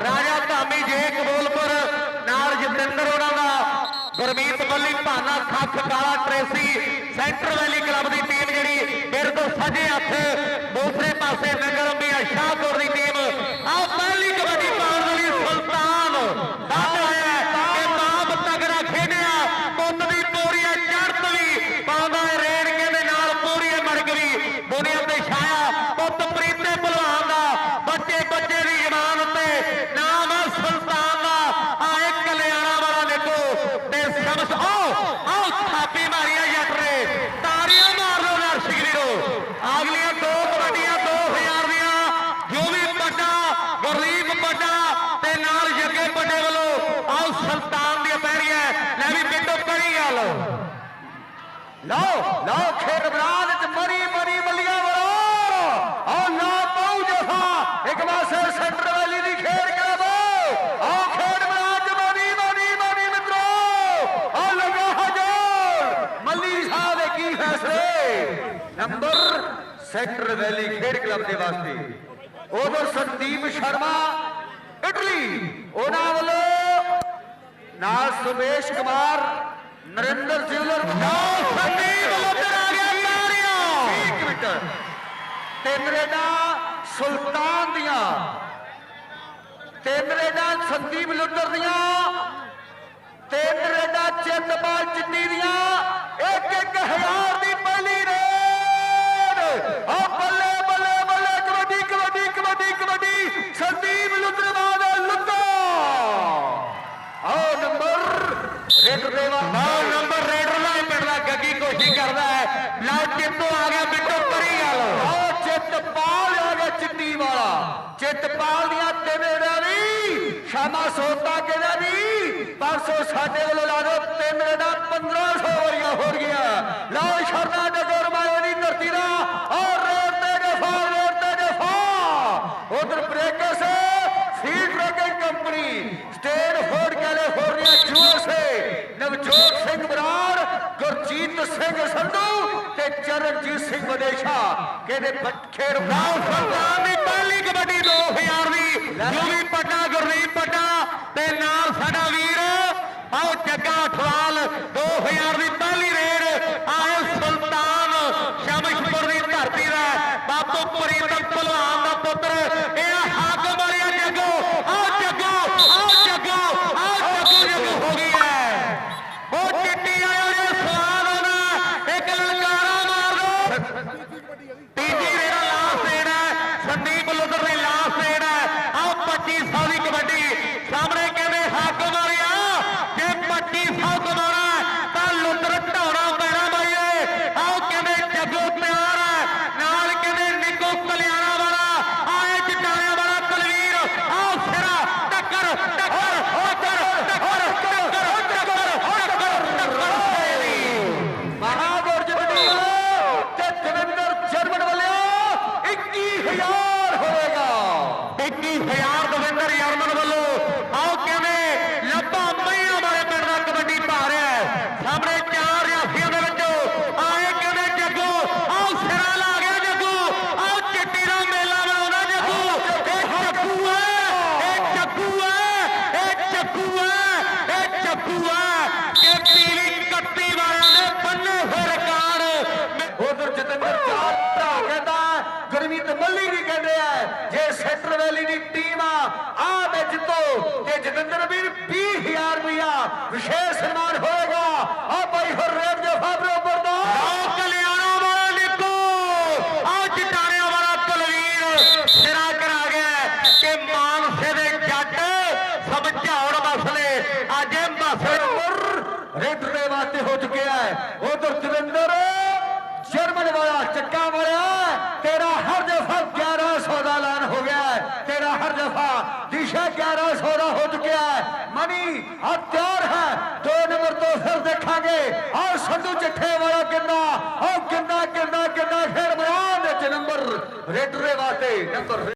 ਰਾਜਾ ਧਾਮੀ ਜੇ ਕਬੂਲਪੁਰ, ਨਾਲ ਜਤਿੰਦਰ ਉਹਨਾਂ ਦਾ, Gurmeet Balli Bhana Khakh, Kala Tracy, centre valley club ਦੀ ਟੀਮ ਜਿਹੜੀ ਫਿਰ ਤੋਂ ਸੱਜੇ ਹੱਥ, ਦੂਸਰੇ ਪਾਸੇ ਕਰੀ ਲਓ ਲਓ, ਖੇਡ ਬਰਾਦ ਚ ਮਰੀ ਮਰੀ, ਮੱਲੀਆਂ ਵਰੋ ਆ ਨਾ ਪਾਉ ਜਫਾ ਇੱਕ ਪਾਸੇ ਸੈਂਟਰ ਵਾਲੀ ਦੀ ਖੇਡ ਕਲੱਬ। ਆ ਖੇਡ ਬਰਾਦ ਚ ਮਰੀ ਮਰੀ ਮਰੀ, ਮਿੱਤਰੋ। ਆ ਲਗਾ ਹਜੋਰ। ਮੱਲੀ ਸਾਹਿਬ ਦੇ ਕੀ ਫੈਸਲੇ? ਨੰਬਰ ਸੈਂਟਰ ਵੈਲੀ ਖੇਡ ਕਲੱਬ ਦੇ ਵਾਸਤੇ। ਉਧਰ ਸੰਦੀਪ ਸ਼ਰਮਾ, ਇਟਲੀ। ਉਹਨਾਂ ਵੱਲੋਂ ਨਾਲ ਸੁਮੇਸ਼ ਕੁਮਾਰ ਨਰਿੰਦਰ ਸਿੰਘ ਲਓ ਸੰਦੀਪ ਉੱਧਰ ਆ ਗਿਆ ਤਾਰਿਓ 1 ਮਿੰਟ। ਤੇ ਨਰੇਡਾ ਸੁਲਤਾਨ ਦੀਆਂ। ਤੇ ਨਰੇਡਾ ਸੰਦੀਪ ਲੁੱਟਰ ਦੀਆਂ। ਤੇ ਨਰੇਡਾ ਚਿੰਦਪਾਲ ਚਿੱਤਪਾਲ ਦੀਆਂ ਤਿੰਨ ਰਾਵੀ ਸ਼ਾਮਾ ਸੋਤਾ ਕਿਹਦਾ ਵੀ, ਪਰਸੋਂ ਸਾਡੇ ਵੱਲੋਂ ਲਾ ਦਿਓ ਤਿੰਨ ਰੇਡਾਂ 1500 ਵਾਰੀਆਂ ਹੋ ਗਿਆ ਲਓ ਸ਼ਰਨਾ ਨਗਰ ਮਾਏ ਦੀ ਧਰਤੀ ਦਾ, ਔਰ ਰੇਡ ਤੇ ਜਫਾ ਰੇਡ ਤੇ ਜਫਾ। ਉਧਰ ਬ੍ਰੇਕਸ ਸੀਡ ਰੋਕਿੰਗ company Stanford California USA Navjot Singh Brar, Gurjeet Singh Sandhu ਤੇ ਚਰਨਜੀਤ ਸਿੰਘ ਵਿਦੇਸ਼ਾ, ਕਹਿੰਦੇ ਖੇਡ ਆਓ ਸੁਲਤਾਨ Gracias. ਅੱਜ ਇਹ ਰੇਡ ਦੇ ਵਾਸਤੇ ਹੋ ਚੁੱਕਿਆ ਹੈ। ਉਧਰ ਜਤਿੰਦਰ ਜਰਮਨ ਵਾਲਾ, ਚੱਕਾ ਵਾਲਾ, ਤੇਰਾ ਹਰ ਦਫਾ 1100 ਦਾ ਐਲਾਨ ਹੋ ਗਿਆ ਹੈ। ਤੇਰਾ ਹਰ ਦਫਾ ਦਿਸ਼ਾ 1100 ਦਾ ਹੋ ਚੁੱਕਿਆ ਹੈ। ਮਨੀ, ਆ ਹੈ। ਦੋ ਨੰਬਰ ਤੋਂ ਫਿਰ ਦੇਖਾਂਗੇ। ਆ ਸੰਧੂ ਚੱਠੇ ਵਾਲਾ ਕਿੰਨਾ ਆ ਕਿੰਨਾ ਕਿੰਨਾ ਕਿੰਨਾ ਖੇਡ ਮੈਦਾਨ ਵਿੱਚ ਨੰਬਰ ਰੇਡਰੇ ਵਾਸਤੇ ਨੰਬਰ